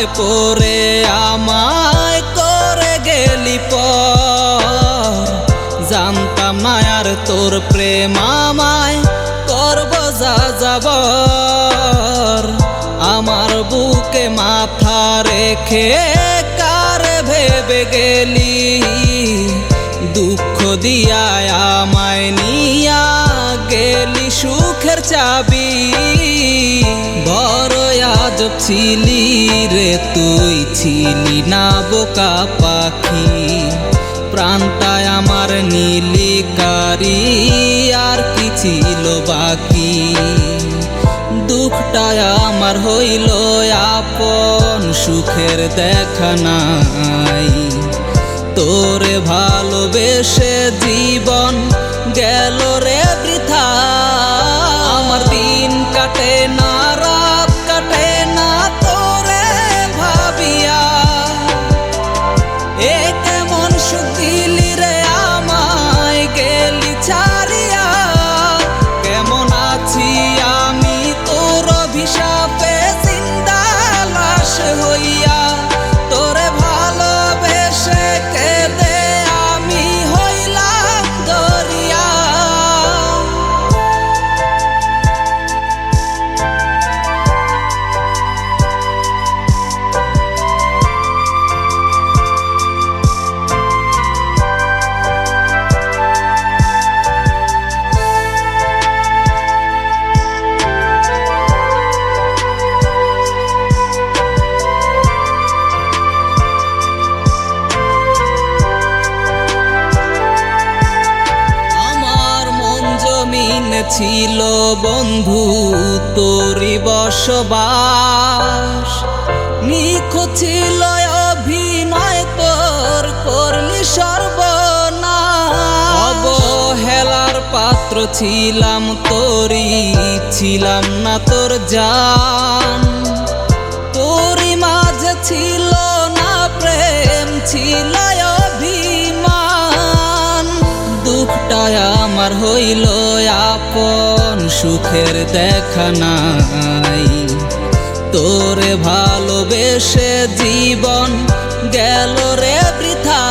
ফাঁদে পড়ে আমায় করে গেলি পর। আর তোর প্রেম আমায় করব যা যাবর। আমার বুকে মাথা রেখে কার ভেবে গেলি? দুঃখ দিয়া আমায় নিয়া গেলি সুখের চাবি। আজব ছিলি রে তুই, ছিলি না বোকা পাখি। প্রাণটায় আমার নীলিকারি, আর কি ছিল বাকি? দুঃখটায় আমার হইল আপন, সুখের দেখা নাই। তোরে ভালোবেসে জীবন গেল রে ছিল বন্ধু তোরি বসবাস। নিখো ছিল অভিনয় তোর, করলি সর্বনাশ। অবহেলার পাত্র ছিলাম তোরি ছিলাম না তোর জান। তোরি মাঝে ছিল না প্রেম, ছিল আমার হইল আপন সুখের দেখা নাই। তোরে ভালোবেসে জীবন গেল রে বৃথা।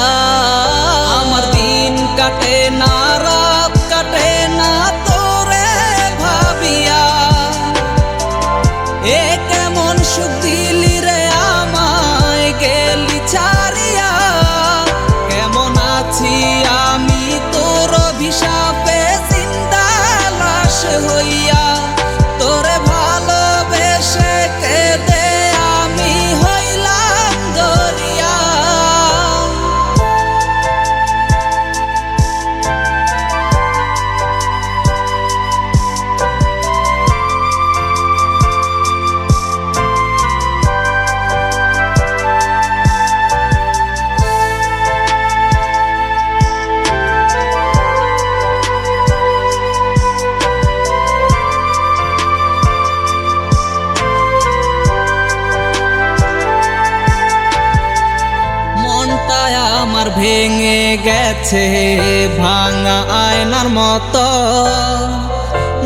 আমার দিন কাটে না, রাত কাটে না, তোরে ভাবিয়া। এ কেমন সুখ ভেঙে গেছে ভাঙা আয়নার মতো।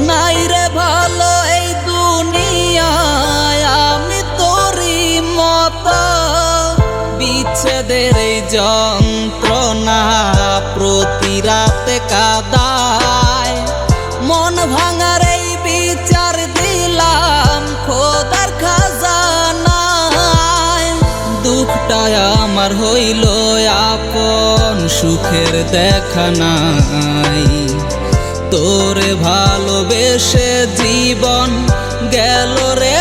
নাই রে ভালো এই দুনিয়ায়, আমি তোরই মতো। বিচ্ছেদের এই যন্ত্রণা প্রতি রাতে কাদায় আমার হইল আপন সুখের দেখা নাই। তোরে ভালোবেসে জীবন গেল রে